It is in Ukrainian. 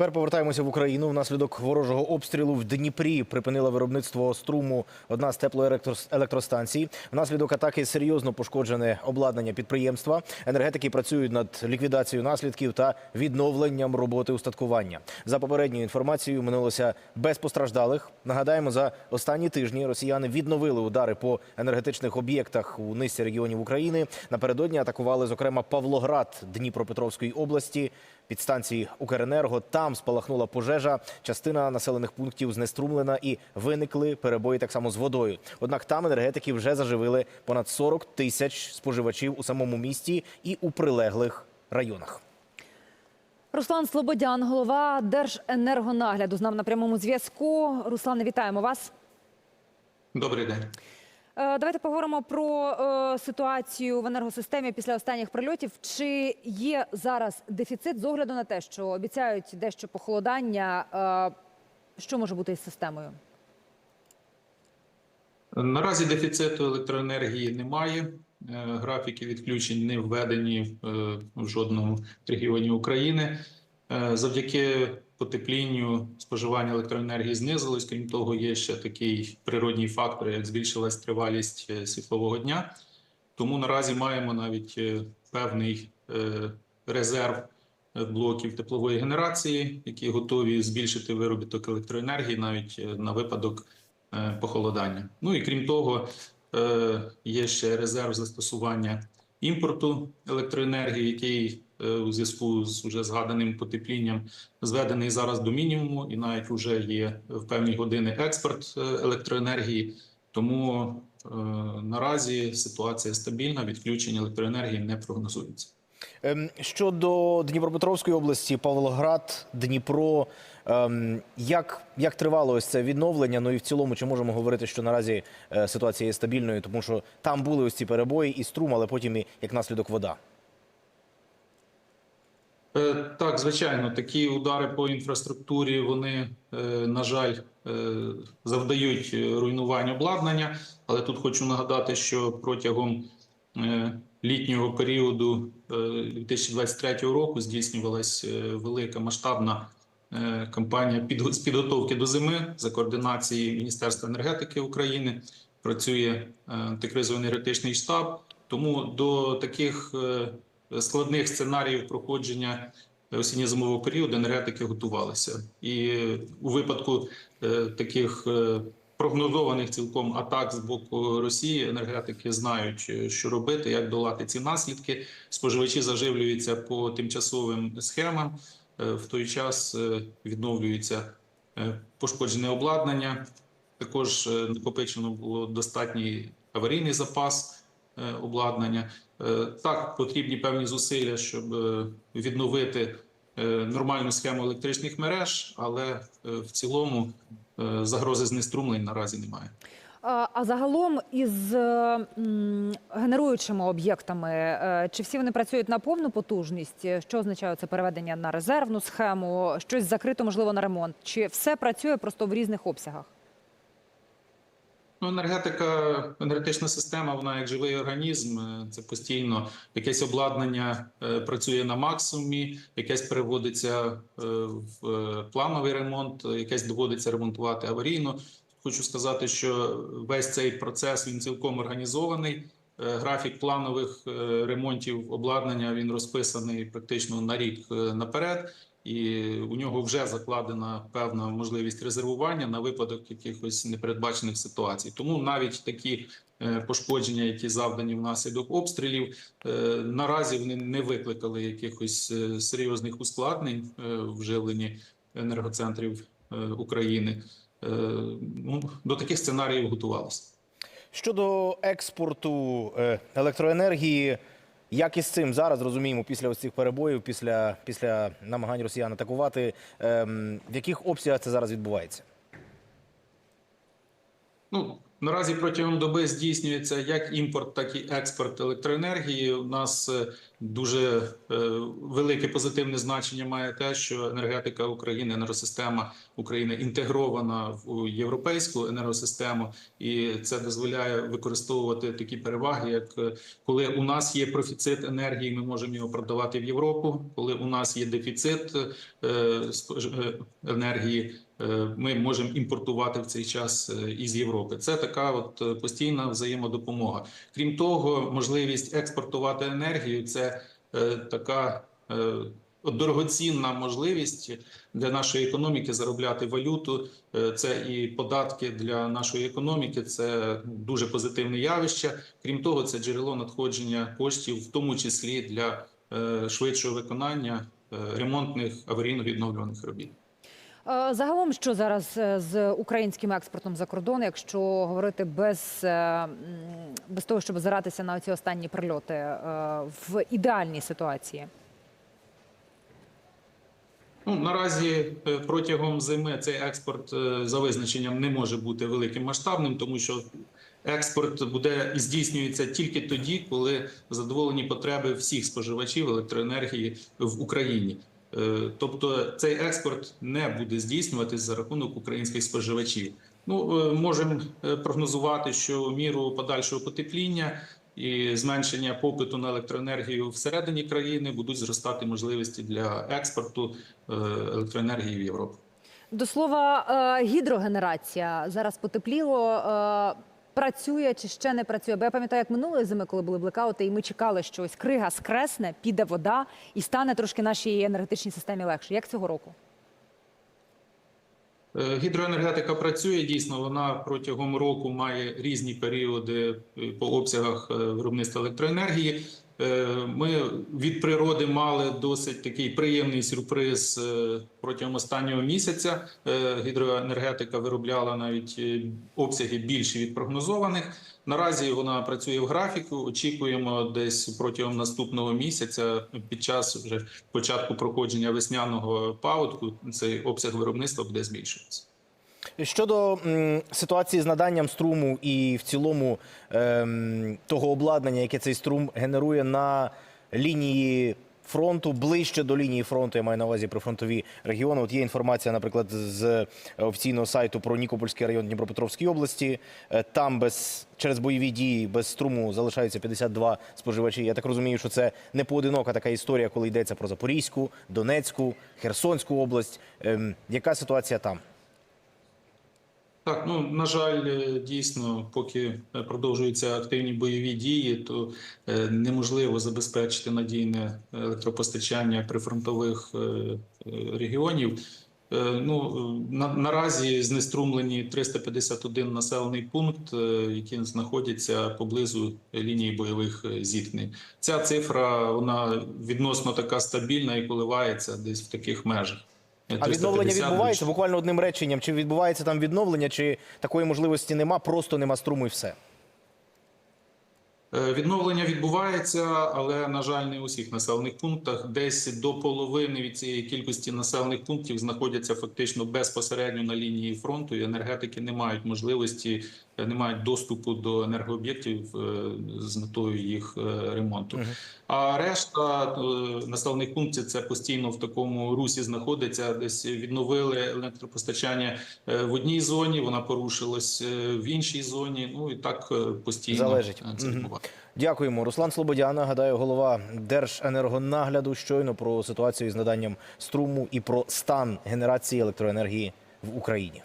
Тепер повертаємося в Україну. Внаслідок ворожого обстрілу в Дніпрі припинила виробництво струму одна з теплоелектростанцій. Внаслідок атаки серйозно пошкоджене обладнання підприємства. Енергетики працюють над ліквідацією наслідків та відновленням роботи устаткування. За попередньою інформацією минулося без постраждалих. Нагадаємо, за останні тижні росіяни відновили удари по енергетичних об'єктах у низці регіонів України. Напередодні атакували, зокрема, Павлоград Дніпропетровської області. Підстанції Укренерго там спалахнула пожежа. Частина населених пунктів знеструмлена і виникли перебої так само з водою. Однак там енергетики вже заживили понад 40 тисяч споживачів у самому місті і у прилеглих районах. Руслан Слободян, голова Держенергонагляду, з нами на прямому зв'язку. Руслане, вітаємо вас. Добрий день. Е, Давайте поговоримо про е, ситуацію в енергосистемі після останніх прильотів. Чи є зараз дефіцит з огляду на те, що обіцяють дещо похолодання? Е, що може бути із системою? Наразі дефіциту електроенергії немає. Графіки відключень не введені в жодному регіоні України. Е, Завдяки потеплінню споживання електроенергії знизилось. Крім того, є ще такий природній фактор, як збільшилась тривалість е, світлового дня. Тому наразі маємо навіть е, певний резерв блоків теплової генерації, які готові збільшити виробіток електроенергії навіть на випадок похолодання. Ну і крім того, є ще резерв застосування імпорту електроенергії, який у зв'язку з уже згаданим потеплінням зведений зараз до мінімуму, і навіть вже є в певні години експорт е, електроенергії. Тому е, наразі ситуація стабільна, відключення електроенергії не прогнозується. Ем, Щодо Дніпропетровської області, Павлоград, Дніпро. ем, Як, як тривало ось це відновлення? Ну і в цілому, чи можемо говорити, що наразі е, ситуація є стабільною, тому що там були ось ці перебої і струм, але потім і як наслідок вода. Е, Так, звичайно, такі удари по інфраструктурі вони, е, на жаль, е, завдають руйнувань обладнання. Але тут хочу нагадати, що протягом літнього періоду е, 2023 року здійснювалась е, велика масштабна кампанія з підготовки до зими за координації Міністерства енергетики України. Працює антикризовий енергетичний штаб. Тому до таких складних сценаріїв проходження осінньо-зимового періоду енергетики готувалися. І у випадку е, таких е, прогнозованих цілком атак з боку Росії енергетики знають, е, що робити, як долати ці наслідки. Споживачі заживлюються по тимчасовим схемам. В той час відновлюється е, пошкоджене обладнання. Також накопичено було достатній аварійний запас обладнання. Е, Так, потрібні певні зусилля, щоб е, відновити е, нормальну схему електричних мереж, але е, в цілому е, загрози знеструмлень наразі немає. А загалом із е, генеруючими об'єктами, е, чи всі вони працюють на повну потужність? Що означає це переведення на резервну схему? Щось закрито, можливо, на ремонт? Чи все працює просто в різних обсягах? Ну, енергетика, енергетична система, вона як живий організм. е, Це постійно якесь обладнання е, працює на максимумі, якесь переводиться е, в плановий ремонт, якесь доводиться ремонтувати аварійно. Хочу сказати, що весь цей процес він цілком організований. Графік планових ремонтів обладнання він розписаний практично на рік наперед, і у нього вже закладена певна можливість резервування на випадок якихось непередбачених ситуацій. Тому навіть такі е, пошкодження, які завдані внаслідок обстрілів, е, наразі вони не викликали якихось е, серйозних ускладнень в живленні енергоцентрів України. Ну, до таких сценаріїв готувалися. Щодо експорту електроенергії, як із цим зараз розуміємо після ось цих перебоїв, після, після намагань росіян атакувати, ем, в яких обсягах це зараз відбувається? Ну наразі протягом доби здійснюється як імпорт, так і експорт електроенергії. У нас е, Дуже е, велике позитивне значення має те, що енергетика України, енергосистема України інтегрована в європейську енергосистему, і це дозволяє використовувати такі переваги, як е, коли у нас є профіцит енергії, ми можемо його продавати в Європу. Коли у нас є дефіцит енергії, ми можемо імпортувати в цей час е, із Європи. Це така от е, постійна взаємодопомога. Крім того, можливість експортувати енергію це е, така е, дорогоцінна можливість для нашої економіки заробляти валюту. Е, Це і податки для нашої економіки. Це дуже позитивне явище. Крім того, це джерело надходження коштів, в тому числі для е, швидшого виконання е, ремонтних аварійно-відновлюваних робіт. Е, Загалом, що зараз е, з українським експортом за кордон, якщо говорити без, е, без того, щоб заратися на ці останні прильоти в ідеальній ситуації? Ну, наразі протягом зими цей експорт за визначенням не може бути великим масштабним, тому що експорт буде здійснюється тільки тоді, коли задоволені потреби всіх споживачів електроенергії в Україні. Е, Тобто цей експорт не буде здійснюватись за рахунок українських споживачів. Ну е, можемо е, прогнозувати, що в міру подальшого потепління і зменшення попиту на електроенергію всередині країни будуть зростати можливості для експорту електроенергії в Європу. До слова, гідрогенерація зараз потепліло. Працює чи ще не працює? Бо я пам'ятаю, як минулої зими, коли були блекаути, і ми чекали, що ось крига скресне, піде вода і стане трошки нашій енергетичній системі легше. Як цього року? Е, Гідроенергетика працює дійсно. Вона протягом року має різні періоди е, по обсягах е, виробництва електроенергії. Ми від природи мали досить такий приємний сюрприз протягом останнього місяця. Гідроенергетика виробляла навіть обсяги більші від прогнозованих. Наразі вона працює в графіку. Очікуємо десь протягом наступного місяця, під час вже початку проходження весняного паводку, цей обсяг виробництва буде збільшуватися. Щодо м, ситуації з наданням струму і в цілому ем, того обладнання, яке цей струм генерує на лінії фронту, ближче до лінії фронту, я маю на увазі прифронтові регіони. От є інформація, наприклад, з офіційного сайту про Нікопольський район Дніпропетровської області. Е, Там без через бойові дії без струму залишаються 52 споживачі. Я так розумію, що це не поодинока така історія, коли йдеться про Запорізьку, Донецьку, Херсонську область. Ем, Яка ситуація там? Так, ну на жаль, е, дійсно, поки е, продовжуються активні бойові дії, то е, неможливо забезпечити надійне електропостачання прифронтових регіонів. Ну на, наразі знеструмлені 351 населений пункт, які знаходяться поблизу лінії бойових зіткнень. Ця цифра вона відносно така стабільна і коливається десь в таких межах. А відновлення відбувається буквально одним реченням. Чи відбувається там відновлення, чи такої можливості нема, просто нема струму і все. Е, Відновлення відбувається, але на жаль, не у всіх населених пунктах. Десь до половини від цієї кількості населених пунктів знаходяться фактично безпосередньо на лінії фронту, і енергетики не мають можливості, е, не мають доступу до енергооб'єктів е, з метою їх ремонту. А решта населених пунктів це постійно в такому русі знаходиться. Десь відновили електропостачання в одній зоні, вона порушилась в іншій зоні. Ну і так постійно Залежить. це відбувається. Дякуємо. Руслан Слободян, нагадаю, голова Держенергонагляду щойно про ситуацію з наданням струму і про стан генерації електроенергії в Україні.